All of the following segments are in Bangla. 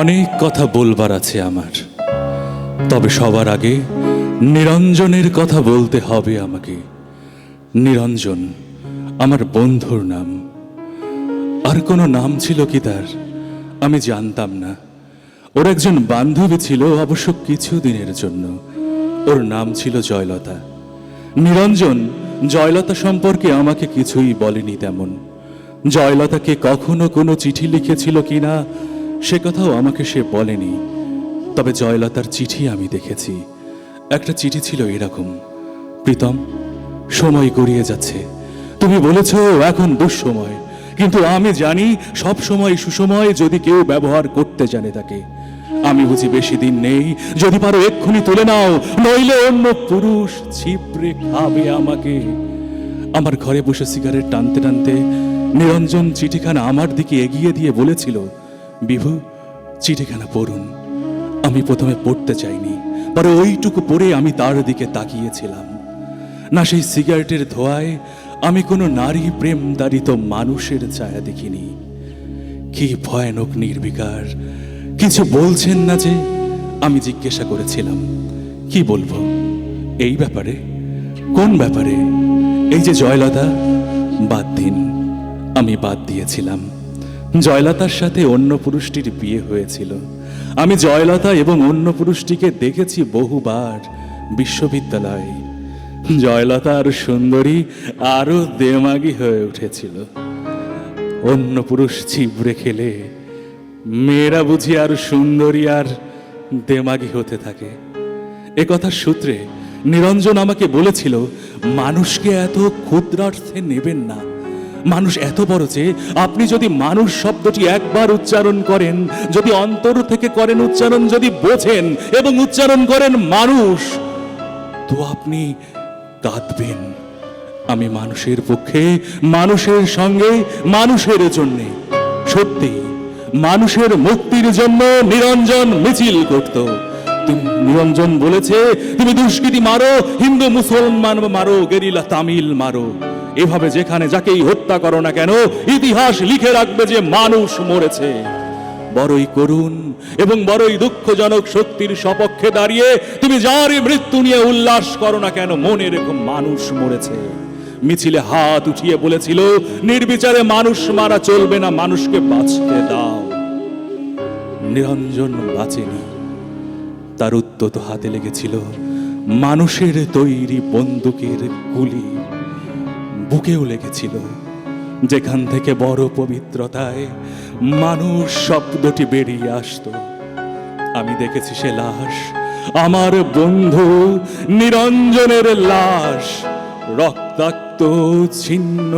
অনেক কথা বলবার আছে আমার। তবে সবার আগে নিরঞ্জনের কথা বলতে হবে আমাকে। নিরঞ্জন, আমার বন্ধুর নাম। আর কোনো নাম ছিল কি তার? আমি জানতাম না। ওর একজন বান্ধবী ছিল অবশ্য কিছু দিনের জন্য। ওর নাম ছিল জয়লতা। নিরঞ্জন, জয়লতা সম্পর্কে আমাকে কিছুই বলেনি তেমন। জয়লতাকে কখনো কোনো চিঠি লিখেছিল কিনা সে কথাও আমাকে সে বলেনি, তবে জয়লতার চিঠি আমি দেখেছি। একটা চিঠি ছিল এরকম, প্রীতম, সময় গড়িয়ে যাচ্ছে। তুমি বলেছ এখন দুঃসময়, কিন্তু আমি জানি সব সময় সুসময় যদি কেউ ব্যবহার করতে জানে তাকে। আমি বুঝি বেশি দিন নেই, যদি পারো এক্ষুনি তুলে নাও, নইলে অন্য পুরুষ ছিপড়ে খাবে আমাকে। আমার ঘরে বসে সিগারেট টানতে টানতে নিরঞ্জন চিঠিখানা আমার দিকে এগিয়ে দিয়ে বলেছিল বিভু, চিঠিখানা পড়ুন। আমি প্রথমে পড়তে চাইনি, পরে ওইটুকু পড়ে আমি তার দিকে তাকিয়েছিলাম। না সেই সিগারেটের ধোঁয়ায় আমি কোনো নারী প্রেম দারিত মানুষের ছায়া দেখিনি। কি ভয়ানক নির্বিকার। কিছু বলছেন না যে আমি জিজ্ঞাসা করেছিলাম। কি বলব? এই ব্যাপারে? কোন ব্যাপারে? এই যে জয়লতা, বাদ দিন। আমি বাদ দিয়েছিলাম। জয়লতার সাথে অন্য পুরুষটির বিয়ে হয়েছিল। আমি জয়লতা এবং অন্য পুরুষটিকে দেখেছি বহুবার বিশ্ববিদ্যালয়ে। জয়লতা আর সুন্দরী আরও দেমাগি হয়ে উঠেছিল। অন্য পুরুষ ছিবড়ে খেলে মেয়েরা বুঝি আর সুন্দরী আর দেমাগি হতে থাকে। এ কথার সূত্রে নিরঞ্জন আমাকে বলেছিল, মানুষকে এত ক্ষুদ্রার্থে নেবেন না। মানুষ এত বড় যে আপনি যদি মানুষ শব্দটি একবার উচ্চারণ করেন, যদি অন্তর থেকে করেন উচ্চারণ, যদি বোঝেন এবং উচ্চারণ করেন মানুষ, তো আপনি কাঁদবেন। আমি মানুষের পক্ষে, মানুষের সঙ্গে, মানুষের জন্যে। সত্যি, মানুষের মুক্তির জন্য নিরঞ্জন মিছিল করত। নিরঞ্জন বলেছে, তুমি দুষ্কৃতি মারো, হিন্দু, মুসলমান মারো, গেরিলা তামিল মারো। এভাবে যেখানে যাকেই হত্যা করো না কেন, ইতিহাস লিখে রাখবে যে মানুষ মরেছে। বড়ই করুণ এবং বড়ই দুঃখজনক শক্তির সপক্ষে দাঁড়িয়ে তুমি যারই মৃত্যু নিয়ে উল্লাস করো না কেন, মনে রেখো মানুষ মরেছে। মিছিলে হাত উঠিয়ে বলেছিল, নির্বিচারে মানুষ মারা চলবে না, মানুষকে বাঁচতে দাও। নিরঞ্জন বাঁচেনি। তার উদ্যত হাতে লেগেছিল মানুষের তৈরি বন্দুকের গুলি। বুকেও লেগেছিল। যেখান থেকে বড় পবিত্রতায় মানুষ শব্দটি বেরিয়ে আসতো। আমি দেখেছি সে লাশ, আমার বন্ধু নিরঞ্জনের লাশ, রক্তাক্ত, ছিন্ন,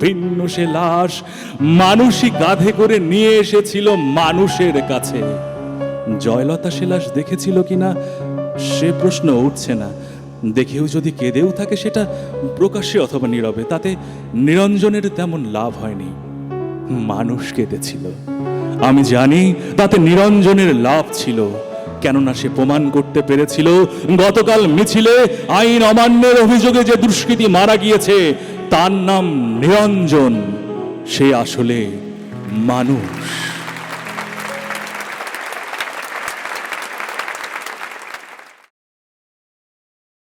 ভিন্ন সে লাশ মানুষই গাধে করে নিয়ে এসেছিল মানুষের কাছে। জয়লতা সে লাশ দেখেছিল কিনা, সে প্রশ্ন উঠছে না। দেখেও যদি কেঁদেও থাকে সেটা প্রকাশ্যে অথবা নীরবে, তাতে নিরঞ্জনের তেমন লাভ হয়নি। মানুষ কেঁদেছিল। আমি জানি তাতে নিরঞ্জনের লাভ ছিল, কেননা সে প্রমাণ করতে পেরেছিল, গতকাল মিছিলে আইন অমান্যের অভিযোগে যে দুষ্কৃতী মারা গিয়েছে, তার নাম নিরঞ্জন। সে আসলে মানুষ।